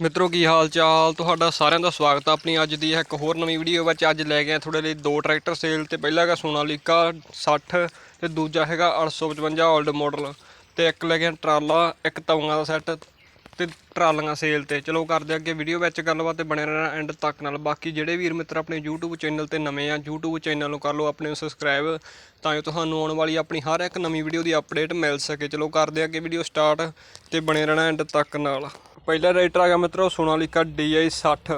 ਮਿੱਤਰੋ, ਕੀ ਹਾਲ ਚਾਲ ਤੁਹਾਡਾ ਸਾਰਿਆਂ ਦਾ ਸਵਾਗਤ ਹੈ ਆਪਣੀ ਅੱਜ ਦੀ ਇੱਕ ਹੋਰ ਨਵੀਂ ਵੀਡੀਓ ਵਿੱਚ। ਅੱਜ ਲੈ ਗਏ ਤੁਹਾਡੇ ਲਈ ਦੋ ਟਰੈਕਟਰ ਸੇਲ ਤੇ ਪਹਿਲਾ ਹੈਗਾ ਸੋਨਾਲੀਕਾ 60 ਤੇ ਦੂਜਾ ਹੈਗਾ 855 올ਡ ਮਾਡਲ ਤੇ ਇੱਕ ਲੈ ਕੇ ਟਰਾਲਾ, ਇੱਕ ਤਵੀਆਂ ਦਾ ਸੈੱਟ ਤੇ ਟਰਾਲੀਆਂ ਸੇਲ ਤੇ। ਚਲੋ, ਕਰਦੇ ਹਾਂ ਅੱਗੇ ਵੀਡੀਓ ਵਿੱਚ ਗੱਲਬਾਤ ਤੇ ਬਣੇ ਰਹਿਣਾ ਐਂਡ ਤੱਕ ਨਾਲ। ਬਾਕੀ ਜਿਹੜੇ ਵੀਰ ਮਿੱਤਰ ਆਪਣੇ YouTube ਚੈਨਲ ਤੇ ਨਵੇਂ ਆ, YouTube ਚੈਨਲ ਨੂੰ ਕਰ ਲਓ ਆਪਣੇ ਨੂੰ ਸਬਸਕ੍ਰਾਈਬ ਤਾਂ ਜੋ ਤੁਹਾਨੂੰ ਆਉਣ ਵਾਲੀ ਆਪਣੀ ਹਰ ਇੱਕ ਨਵੀਂ ਵੀਡੀਓ ਦੀ ਅਪਡੇਟ ਮਿਲ ਸਕੇ। ਚਲੋ, ਕਰਦੇ ਹਾਂ ਅੱਗੇ ਵੀਡੀਓ ਸਟਾਰਟ ਤੇ ਬਣੇ ਰਹਿਣਾ ਐਂਡ ਤੱਕ ਨਾਲ। ਪਹਿਲਾ ਰਾਈਟਰ ਆ ਗਿਆ ਮਿੱਤਰੋ, ਸੋਨਾਲੀਕਾ DI 60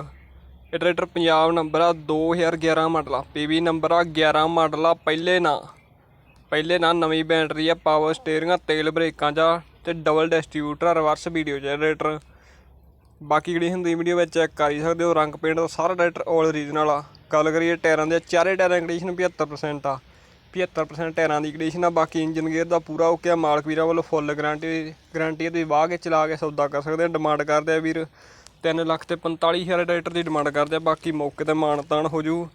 ਇਹ ਟਰੈਕਟਰ ਪੰਜਾਬ ਨੰਬਰ ਆ 2011 ਮਾਡਲ ਆ। PV ਨੰਬਰ ਆ 11 ਮਾਡਲ ਆ, ਪਹਿਲੇ ਨਾ। ਪਹਿਲੇ ਨਾ, ਨਵੀਂ ਬੈਟਰੀ ਆ, ਪਾਵਰ ਸਟੀਅਰਿੰਗ ਤੇਲ ਬ੍ਰੇਕਾਂ ਜਾਂ ਤੇ double distributor reverse video generator ਬਾਕੀ ਜਿਹੜੀ ਹੁੰਦੀ ਵੀਡੀਓ ਵਿੱਚ ਚੈੱਕ ਕਰ ਹੀ ਸਕਦੇ ਹੋ, ਰੰਗ ਪੇਂਟ ਦਾ ਸਾਰਾ ਟਰੈਕਟਰ 올 ਓਰੀਜਨਲ ਆ। ਗੱਲ ਕਰੀਏ ਟਾਇਰਾਂ ਦੇ, ਚਾਰੇ ਟਾਇਰਾਂ ਦੀ ਕੰਡੀਸ਼ਨ 75% ਆ। 75% ਟਾਇਰਾਂ ਦੀ ਕੰਡੀਸ਼ਨ ਆ, ਬਾਕੀ ਇੰਜਨ ਗੇਅਰ ਦਾ ਪੂਰਾ ਓਕੇ ਆ, ਮਾਲਕ ਵੀਰਾਂ ਵੱਲੋਂ ਫੁੱਲ ਗਾਰੰਟੀ ਗਾਰੰਟੀ ਤੁਸੀਂ ਵਾਹ ਕੇ ਚਲਾ ਕੇ ਸੌਦਾ ਕਰ ਸਕਦੇ ਆ ਡਿਮਾਂਡ ਕਰਦੇ ਆ ਵੀਰ। 3 ਲੱਖ ਤੇ 45000 ਟਰੈਕਟਰ ਦੀ ਡਿਮਾਂਡ ਕਰਦੇ ਆ, ਬਾਕੀ ਮੌਕੇ ਤੇ ਮਾਨਤਾਨ ਹੋ ਜੂ।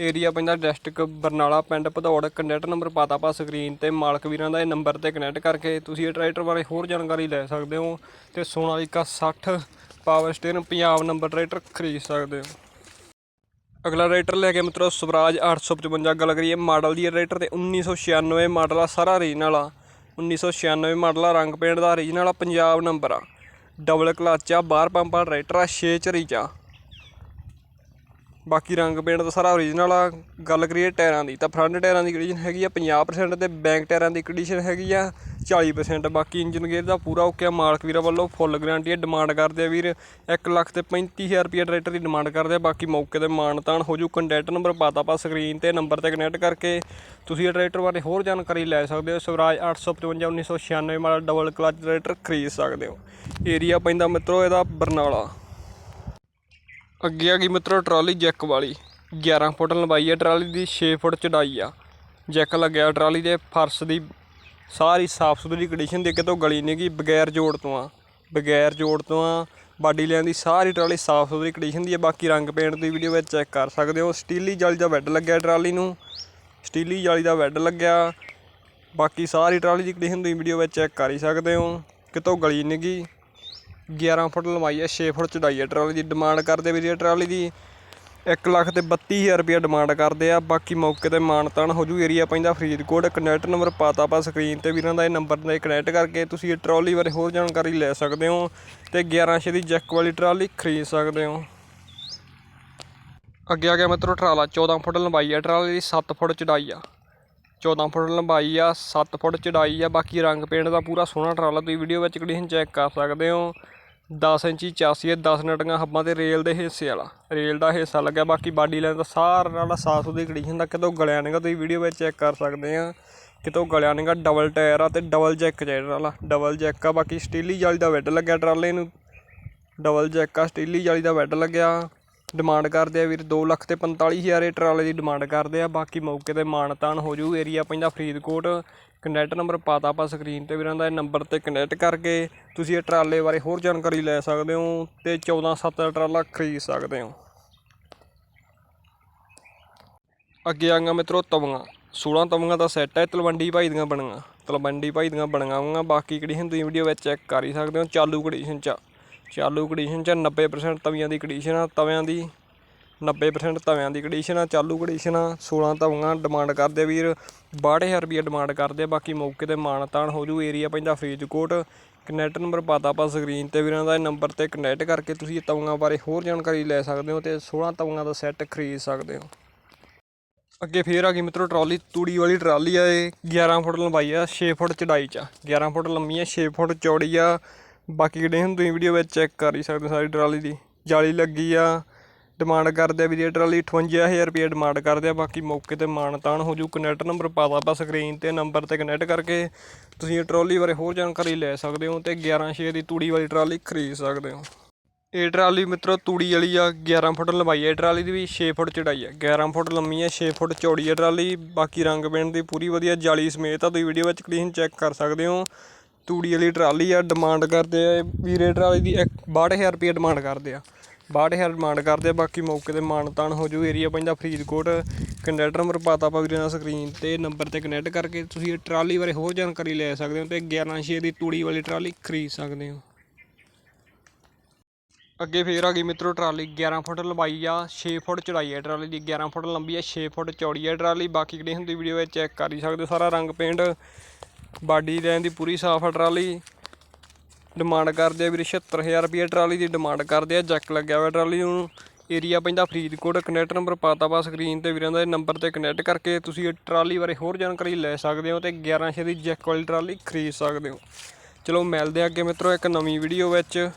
ਏਰੀਆ ਪੈਂਦਾ ਡਿਸਟ੍ਰਿਕਟ ਬਰਨਾਲਾ ਪਿੰਡ ਭਦੌੜ ਕੰਡਕਟ ਨੰਬਰ ਪਾਤਾ ਪਾ ਸਕਰੀਨ ਤੇ, ਮਾਲਕ ਵੀਰਾਂ ਦਾ ਇਹ ਨੰਬਰ ਤੇ ਕਨੈਕਟ ਕਰਕੇ ਤੁਸੀਂ ਇਹ ਟਰੈਕਟਰ ਬਾਰੇ ਹੋਰ ਜਾਣਕਾਰੀ ਲੈ ਸਕਦੇ ਹੋ ਤੇ Sonalika 60 power steering Punjab number tractor ਖਰੀਦ ਸਕਦੇ ਹੋ। ਅਗਲਾ ਰਾਈਟਰ ਲੈ ਕੇ ਮਿੱਤਰੋ ਸਵਰਾਜ 855 ਗੱਲ ਕਰੀਏ ਮਾਡਲ ਦੀ ਰਾਈਟਰ ਤੇ 1996 ਮਾਡਲ ਆ, ਸਾਰਾ ਰੀਜਨਲ ਆ। 1996 ਮਾਡਲ ਆ ਰੰਗ ਪੇਂਟ ਦਾ ਰੀਜਨਲ ਆ, ਪੰਜਾਬ ਨੰਬਰ ਆ। ਡਬਲ ਕਲਚ ਆ, ਬਾਹਰ ਪੰਪਾ ਰਾਈਟਰ ਆ 6 ਚਰੀ ਚ ਆ ਬਾਕੀ ਰੰਗ ਪੇਂਟ ਦਾ ਸਾਰਾ ਓਰੀਜਨਲ ਆ, ਗੱਲ ਕਰੀਏ ਟਾਇਰਾਂ ਦੀ, ਤਾਂ ਫਰੰਟ ਟਾਇਰਾਂ ਦੀ ਕੰਡੀਸ਼ਨ ਹੈਗੀ ਆ 50% ਤੇ ਬੈਕ ਟਾਇਰਾਂ ਦੀ ਕੰਡੀਸ਼ਨ ਹੈਗੀ ਆ 40% ਬਾਕੀ ਇੰਜਨ ਗੇਅਰ ਦਾ ਪੂਰਾ ਓਕੇ ਆ, ਮਾਲਕ ਵੀਰਾਂ ਵੱਲੋਂ ਫੁੱਲ ਗਾਰੰਟੀ ਹੈ ਡਿਮਾਂਡ ਕਰਦੇ ਆ ਵੀਰ 1 ਲੱਖ ਤੇ 35000 ਰੁਪਏ ਟਰੈਕਟਰ ਦੀ ਡਿਮਾਂਡ ਕਰਦੇ ਆ, ਬਾਕੀ ਮੌਕੇ ਤੇ ਮਾਨਤਾਨ ਹੋ ਜੂ ਕੰਟੈਕਟ ਨੰਬਰ ਪਾਤਾ ਪਾ ਸਕਰੀਨ ਤੇ ਨੰਬਰ ਤੇ ਕਨੈਕਟ ਕਰਕੇ, ਤੁਸੀਂ ਇਹ ਟਰੈਕਟਰ ਬਾਰੇ ਹੋਰ ਜਾਣਕਾਰੀ ਲੈ ਸਕਦੇ ਹੋ, Swaraj 855 1996 model double clutch tractor ਖਰੀਦ ਸਕਦੇ ਹੋ ਏਰੀਆ ਪੈਂਦਾ ਮਿੱਤਰੋ ਇਹਦਾ ਬਰਨਾਲਾ। ਅੱਗੇ ਆ ਗਈ ਮਿੱਤਰੋ ਟਰਾਲੀ ਜੈਕ ਵਾਲੀ। 11 ਫੁੱਟ ਲੰਬਾਈ ਹੈ ਟਰਾਲੀ ਦੀ 6 ਫੁੱਟ ਚੜਾਈ ਆ। ਜੈਕ ਲੱਗਿਆ ਟਰਾਲੀ ਦੇ ਫਰਸ਼ ਦੀ। ਸਾਰੀ ਸਾਫ਼ ਸੁਥਰੀ ਕੰਡੀਸ਼ਨ ਦੇ ਕਿਤੋਂ ਗਲੀ ਨਹੀਂ ਗਈ, ਬਗੈਰ ਜੋੜ ਤੋਂ ਆ। ਬਗੈਰ ਜੋੜ ਤੋਂ ਆ, ਬਾਡੀ ਲੈਣ ਦੀ ਸਾਰੀ ਟਰਾਲੀ ਸਾਫ਼ ਸੁਥਰੀ ਕੰਡੀਸ਼ਨ ਦੀ ਹੈ ਬਾਕੀ ਰੰਗ ਪੇਂਟ ਦੀ ਵੀਡੀਓ ਵਿੱਚ ਚੈੱਕ ਕਰ ਸਕਦੇ ਹੋ। ਸਟੀਲੀ ਜਾਲੀ ਦਾ ਬੈੱਡ ਲੱਗਿਆ ਟਰਾਲੀ ਨੂੰ। ਸਟੀਲੀ ਜਾਲੀ ਦਾ ਬੈੱਡ ਲੱਗਿਆ। ਬਾਕੀ ਸਾਰੀ ਟਰਾਲੀ ਦੀ ਕੰਡੀਸ਼ਨ ਦੀ ਵੀਡੀਓ ਵਿੱਚ ਚੈੱਕ ਕਰ ਹੀ ਸਕਦੇ ਹੋ। ਕਿਤੋਂ ਗਲੀ ਨਹੀਂ ਗਈ। 11 ਫੁੱਟ ਲੰਬਾਈ ਹੈ 6 ਫੁੱਟ ਚੜਾਈ ਹੈ ਟਰਾਲੀ ਦੀ ਡਿਮਾਂਡ ਕਰਦੇ ਵੀਰੇ ਟਰਾਲੀ ਦੀ। 1 ਲੱਖ ਤੇ 32000 ਰੁਪਏ ਡਿਮਾਂਡ ਕਰਦੇ ਆ, ਬਾਕੀ ਮੌਕੇ ਤੇ ਮਾਨਤਾਨ ਹੋ ਜੂ ਏਰੀਆ ਪੈਂਦਾ ਫਰੀਦਕੋਟ। ਕਨੈਕਟ ਨੰਬਰ ਪਾਤਾ ਪਾ ਸਕਰੀਨ ਤੇ, ਵੀਰਾਂ ਦਾ ਇਹ ਨੰਬਰ ਤੇ ਕਨੈਕਟ ਕਰਕੇ ਤੁਸੀਂ ਇਹ ਟਰਾਲੀ ਬਾਰੇ ਹੋਰ ਜਾਣਕਾਰੀ ਲੈ ਸਕਦੇ ਹੋ ਤੇ 11 ਛੇ ਦੀ ਜੈਕ ਵਾਲੀ ਟਰਾਲੀ ਖਰੀਦ ਸਕਦੇ ਹੋ। ਅੱਗੇ ਆ ਗਿਆ ਮਿੱਤਰੋ ਟਰਾਲਾ 14 ਫੁੱਟ ਲੰਬਾਈ ਆ ਟਰਾਲੀ ਦੀ 7 ਫੁੱਟ ਚੜਾਈ ਆ। 14 ਫੁੱਟ ਲੰਬਾਈ ਆ 7 ਫੁੱਟ ਚੜਾਈ ਆ, ਬਾਕੀ ਰੰਗ ਪੇਂਟ ਦਾ ਪੂਰਾ ਸੋਹਣਾ ਟਰਾਲਾ ਤੁਸੀਂ ਵੀਡੀਓ ਵਿੱਚ ਕੰਡੀਸ਼ਨ ਚੈੱਕ ਕਰ ਸਕਦੇ ਹੋ। 10 ਇੰਚੀ ਚਾਸੀ ਹੈ 10 ਨਟੀਆਂ ਹੱਬਾਂ ਤੇ ਰੇਲ ਦੇ ਹਿੱਸੇ ਵਾਲਾ। ਰੇਲ ਦਾ ਹਿੱਸਾ ਲੱਗਿਆ, ਬਾਕੀ ਬਾਡੀ ਲਾਈਨ ਦਾ ਸਾਰਾ ਨਾਲ ਸਾਫ਼ ਸੁਥਰੀ ਕੰਡੀਸ਼ਨ ਦਾ ਕਿਤੋਂ ਗਲਿਆ ਨਹੀਂਗਾ ਤੁਸੀਂ ਵੀਡੀਓ ਵਿੱਚ ਚੈੱਕ ਕਰ ਸਕਦੇ ਆ। ਕਿਤੋਂ ਗਲਿਆ ਨਹੀਂਗਾ ਡਬਲ ਟਾਇਰ ਆ ਤੇ ਡਬਲ ਜੈਕ ਚਾਹੀਦਾ ਵਾਲਾ। ਡਬਲ ਜੈਕ ਆ, ਬਾਕੀ ਸਟੀਲੀ ਜਾਲੀ ਦਾ ਵੈੱਡ ਲੱਗਿਆ ਟਰਾਲੇ ਨੂੰ। ਡਬਲ ਜੈਕ ਆ, ਸਟੀਲੀ ਜਾਲੀ ਦਾ ਵੈੱਡ ਲੱਗਿਆ। ਡਿਮਾਂਡ ਕਰਦੇ ਆ ਵੀਰ 2 ਲੱਖ ਤੇ 45000 ਇਹ ਟਰਾਲੇ ਦੀ ਡਿਮਾਂਡ ਕਰਦੇ ਆ। ਬਾਕੀ ਮੌਕੇ ਤੇ ਮਾਨਤਾਨ ਹੋ ਜੂ ਏਰੀਆ ਪੈਂਦਾ ਫਰੀਦਕੋਟ। ਕੰਟੈਕਟ ਨੰਬਰ ਪਾਤਾ ਆਪਾਂ ਸਕਰੀਨ ਤੇ ਵੀਰਾਂ ਦਾ, ਇਹ ਨੰਬਰ ਤੇ ਕਨੈਕਟ ਕਰਕੇ ਤੁਸੀਂ ਇਹ ਟਰਾਲੇ ਬਾਰੇ ਹੋਰ ਜਾਣਕਾਰੀ ਲੈ ਸਕਦੇ ਹੋ ਤੇ 14 7 ਦਾ ਟਰਾਲਾ ਖਰੀਦ ਸਕਦੇ ਹੋ। ਅੱਗੇ ਆਂਗਾ ਮਿੱਤਰੋ ਤਵੀਆਂ 16 ਤਵੀਆਂ ਦਾ ਸੈੱਟ ਹੈ, ਤਲਵੰਡੀ ਭਾਈ ਦੀਆਂ ਬਣੀਆਂ। ਤਲਵੰਡੀ ਭਾਈ ਦੀਆਂ ਬਣੀਆਂ ਹੋਈਆਂ, ਬਾਕੀ ਕਿਹੜੀ ਹੁੰਦੀ ਵੀਡੀਓ ਵਿੱਚ ਚੈੱਕ ਕਰ ਹੀ ਸਕਦੇ ਹੋ, ਚਾਲੂ ਕੰਡੀਸ਼ਨ ਚ। ਚਾਲੂ ਕੰਡੀਸ਼ਨ ਚ 90% ਤਵੀਆਂ ਦੀ ਕੰਡੀਸ਼ਨ ਆ, ਤਵਿਆਂ ਦੀ 90% ਤਵਿਆਂ ਦੀ ਕੰਡੀਸ਼ਨ ਆ, ਚਾਲੂ ਕੰਡੀਸ਼ਨ ਆ 16 ਤਵੀਆਂ ਡਿਮਾਂਡ ਕਰਦੇ ਆ ਵੀਰ 62000 ਰੁਪਏ ਡਿਮਾਂਡ ਕਰਦੇ ਆ, ਬਾਕੀ ਮੌਕੇ ਤੇ ਮਾਨਤਾਨ ਹੋ ਜੂ ਏਰੀਆ ਪੈਂਦਾ ਫਰੀਦਕੋਟ। ਕਨੈਕਟ ਨੰਬਰ ਪਾਤਾ ਆਪਾਂ ਸਕਰੀਨ ਤੇ ਵੀਰਾਂ ਦਾ, ਇਹ ਨੰਬਰ ਤੇ ਕਨੈਕਟ ਕਰਕੇ ਤੁਸੀਂ ਇਹ ਤਵੀਆਂ ਬਾਰੇ ਹੋਰ ਜਾਣਕਾਰੀ ਲੈ ਸਕਦੇ ਹੋ ਤੇ 16 ਤਵੀਆਂ ਦਾ ਸੈੱਟ ਖਰੀਦ ਸਕਦੇ ਹੋ। ਅੱਗੇ ਫੇਰ ਆ ਗਈ ਮਿੱਤਰੋ ਟਰਾਲੀ, ਤੂੜੀ ਵਾਲੀ ਟਰਾਲੀ ਆ ਇਹ 11 ਫੁੱਟ ਲੰਬਾਈ ਆ 6 ਫੁੱਟ ਚੜਾਈ ਚ ਆ। 11 ਫੁੱਟ ਲੰਮੀ ਆ 6 ਫੁੱਟ ਚੌੜੀ ਆ। ਬਾਕੀ ਜਿਹੜੇ ਹੁਣ ਤੁਸੀਂ ਵੀਡੀਓ ਵਿੱਚ ਚੈੱਕ ਕਰ ਹੀ ਸਕਦੇ ਹੋ ਸਾਰੀ ਟਰਾਲੀ ਦੀ। ਜਾਲੀ ਲੱਗੀ ਆ ਡਿਮਾਂਡ ਕਰਦੇ ਆ ਵੀ ਇਹ ਟਰਾਲੀ 58000 ਰੁਪਏ ਡਿਮਾਂਡ ਕਰਦੇ ਆ, ਬਾਕੀ ਮੌਕੇ ਤੇ ਮਾਨਤਾਨ ਹੋ ਜੂ, ਕਨੈਕਟ ਨੰਬਰ ਪਾਤਾ ਆਪਾਂ ਸਕਰੀਨ ਤੇ, ਨੰਬਰ ਤੇ ਕਨੈਕਟ ਕਰਕੇ ਤੁਸੀਂ ਇਹ ਟਰਾਲੀ ਬਾਰੇ ਹੋਰ ਜਾਣਕਾਰੀ ਲੈ ਸਕਦੇ ਹੋ ਤੇ 11 ਛੇ ਦੀ ਤੂੜੀ ਵਾਲੀ ਟਰਾਲੀ ਖਰੀਦ ਸਕਦੇ ਹੋ। ਇਹ ਟਰਾਲੀ ਮਿੱਤਰੋ ਤੂੜੀ ਵਾਲੀ ਆ 11 ਫੁੱਟ ਲੰਬਾਈ ਹੈ ਟਰਾਲੀ ਦੀ ਵੀ 6 ਫੁੱਟ ਚੜਾਈ ਹੈ 11 ਫੁੱਟ ਲੰਮੀ ਹੈ 6 ਫੁੱਟ ਚੌੜੀ ਹੈ ਟਰਾਲੀ, ਬਾਕੀ ਰੰਗ ਪੇਂਟ ਦੀ ਪੂਰੀ ਵਧੀਆ ਜਾਲੀ ਸਮੇਤ ਆ, ਤੁਸੀਂ ਵੀਡੀਓ ਵਿੱਚ ਕਲੀਨ ਚੈੱਕ ਕਰ ਸਕਦੇ ਹੋ। ਤੂੜੀ ਵਾਲੀ ਟਰਾਲੀ ਆ, ਡਿਮਾਂਡ ਕਰਦੇ ਆ ਵੀਰੇ ਟਰਾਲੀ ਦੀ ਇੱਕ 62000 ਰੁਪਏ ਡਿਮਾਂਡ ਕਰਦੇ ਆ। 62000 ਡਿਮਾਂਡ ਕਰਦੇ ਆ, ਬਾਕੀ ਮੌਕੇ ਤੇ ਮਾਨਤਾਨ ਹੋ ਜੂ ਏਰੀਆ ਪੈਂਦਾ ਫਰੀਦਕੋਟ ਕੰਡਕਟਰ ਨੰਬਰ ਪਾਤਾ ਆਪਾਂ ਵੀਰੇ ਨਾਲ ਸਕਰੀਨ ਤੇ ਨੰਬਰ ਤੇ ਕਨੈਕਟ ਕਰਕੇ ਤੁਸੀਂ ਇਹ ਟਰਾਲੀ ਬਾਰੇ ਹੋਰ ਜਾਣਕਾਰੀ ਲੈ ਸਕਦੇ ਹੋ ਤੇ 11 ਛੇ ਦੀ ਤੂੜੀ ਵਾਲੀ ਟਰਾਲੀ ਖਰੀਦ ਸਕਦੇ ਹੋ। ਅੱਗੇ ਫੇਰ ਆ ਗਈ ਮਿੱਤਰੋ ਟਰਾਲੀ 11 ਫੁੱਟ ਲੰਬਾਈ ਆ 6 ਫੁੱਟ ਚੌੜਾਈ ਆ ਟਰਾਲੀ ਦੀ 11 ਫੁੱਟ ਲੰਬੀ ਆ 6 ਫੁੱਟ ਚੌੜੀ ਆ ਟਰਾਲੀ। ਬਾਕੀ ਕਿਹੜੀ ਹੁੰਦੀ ਵੀਡੀਓ ਵਿੱਚ ਚੈੱਕ ਕਰ ਹੀ ਸਕਦੇ ਸਾਰਾ ਰੰਗ ਪੇਂਟ ਬਾਡੀ ਲੈਣ ਦੀ ਪੂਰੀ ਸਾਫ਼ ਆ ਟਰਾਲੀ। ਡਿਮਾਂਡ ਕਰਦੇ ਆ ਵੀਰੇ 76000 ਰੁਪਏ ਟਰਾਲੀ ਦੀ ਡਿਮਾਂਡ ਕਰਦੇ ਆ, ਜੈਕ ਲੱਗਿਆ ਹੋਇਆ ਟਰਾਲੀ ਨੂੰ। ਏਰੀਆ ਪੈਂਦਾ ਫਰੀਦਕੋਟ, ਕਨੈਕਟ ਨੰਬਰ ਪਾਤਾ ਵਾ ਸਕਰੀਨ ਤੇ ਵੀਰਾਂ ਦਾ ਨੰਬਰ ਤੇ ਕਨੈਕਟ ਕਰਕੇ ਤੁਸੀਂ ਇਹ ਟਰਾਲੀ ਬਾਰੇ ਹੋਰ ਜਾਣਕਾਰੀ ਲੈ ਸਕਦੇ ਹੋ ਤੇ 11 ਛੇ ਦੀ ਜੈਕ ਵਾਲੀ ਟਰਾਲੀ ਖਰੀਦ ਸਕਦੇ ਹੋ। ਚਲੋ ਮਿਲਦੇ ਆ ਅੱਗੇ ਮਿੱਤਰੋ ਇੱਕ ਨਵੀਂ ਵੀਡੀਓ ਵਿੱਚ।